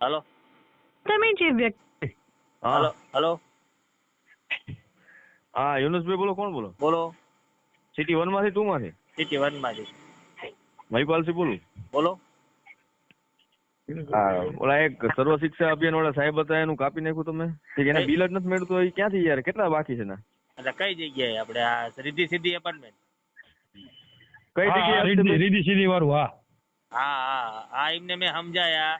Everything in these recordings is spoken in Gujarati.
હલો. તમે જે વ્યક્તિ હલો હલો. હા યુનુસભાઈ બોલો કોણ બોલો? બોલો. સિટી વનમાંથી તું માંથી? સિટી વનમાંથી. મહિપાલસિંહ બોલું. બોલો. ઓલા એક સર્વ શિક્ષા અભિયાન વાળા સાહેબ હતા એનું કાપી નાખ્યું તમે? એને બિલ જ નથી મેળતો એ ક્યાંથી યાર? કેટલા બાકી છે ને એટલે કઈ જગ્યાએ? આપણે આ રીધી સીધી એપાર્ટમેન્ટ કઈ જગ્યાએ રીધી સીધી વાળું હા. હા હા. હા એમને મેં સમજાયા.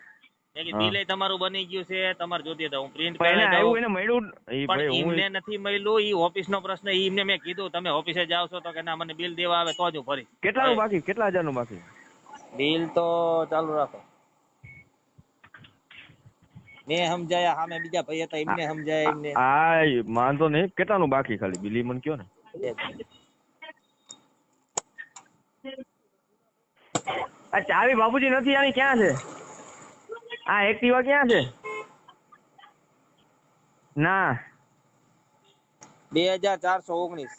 બિલે તમારું બની ગયું છે તમારે જોતી તો હું પ્રિન્ટ કરાવી દઉં. એને મળ્યું પણ એમને નથી મળ્યું ઈ ઓફિસ નો પ્રશ્ન ઈ એમને મેં કીધું તમે ઓફિસે જાવ છો તો કે ના મને બિલ દેવા આવે તો જ હું ભરીશ કેટલાનું બાકી? કેટલા હજારનું બાકી? બિલ તો ચાલુ રાખો. મેં સમજાયા સામે બીજા ભાઈ હતા એમને સમજાયા એમને. હા વાંધો નહીં. કેટલાનું બાકી ખાલી? બિલી ઈ મને કયો ને? આ ચાવી બાબુજી નથી આની ક્યાં છે? આ એક્ટિવા ક્યાં છે? ના. બે હજાર ચારસો ઓગણીસ.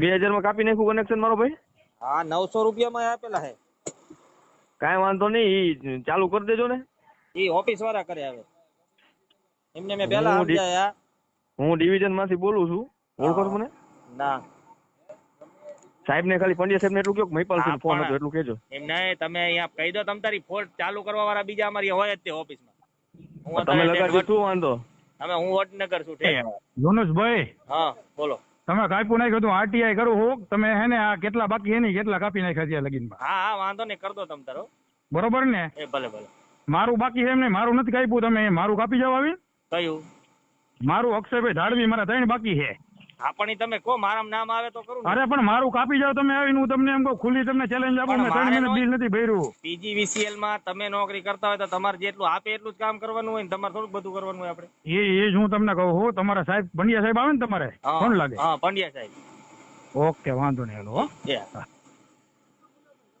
બે હજારમાં કાપી નાખ્યું કનેક્શન મારો ભાઈ? હા નવસો રૂપિયામાં આપેલા હે કાઈ વાંધો નહીં ઈ ચાલુ કરી દેજો ને. એ ઓફિસ વાળા કરે હવે. એમને મેં પેલા હું સમજાયા. હું ડિવિઝનમાંથી બોલું છું. ઓળખો છો મને? ના. સાહેબ ને ખાલી પંડ્યા સાહેબ ને એટલું કયો મહિપાલ સિંહ ફોન હતો એટલું કેજો એમ નહીં તમે અહીંયા કહી દો તમ તારી ફોન ચાલુ કરવા વાળા બીજા અમારી હોય જ તે ઓફિસમાં તમે લગાડજો શું વાંધો? અમે હું વડનગર છું ઠેક. યુનુસભાઈ હા બોલો. તમે કાપ્યું નાખ્યું હતું આરટીઆઈ કરું હું. તમે હે ને આ કેટલા બાકી હે ને કેટલા કાપી નાખ્યા છે લગીનમાં? હા હા વાંધો નહીં કર દો તમ તારો બરોબર ને? એ ભલે ભલે. મારું બાકી છે એમ નહીં મારું નથી કાપ્યું તમે મારું કાપી જાવ આવી? કયું? મારું અક્ષયભાઈ ધાડવી મારા ત્રણ બાકી છે હા પણ તમે કહો મારામાં નામ આવે તો કરું અરે પણ મારું કાપી જાવ તમે આવીને હું તમને એમ કહું ખુલ્લી તમને ચેલેન્જ આપું મેં ત્રણ મારે બિલ નથી ભર્યું. પીજીવીસીએલમાં તમે નોકરી કરતા હોય તો તમારે જેટલું આપે એટલું જ કામ કરવાનું હોય ને તમારે થોડુંક બધું કરવાનું હોય આપણે. એ એ જ હું તમને કહું હું તમારા સાહેબ પંડ્યા સાહેબ આવે ને તમારે? કોણ લાગે? હા પંડ્યા સાહેબ. ઓકે વાંધો નહીં હેલો હા.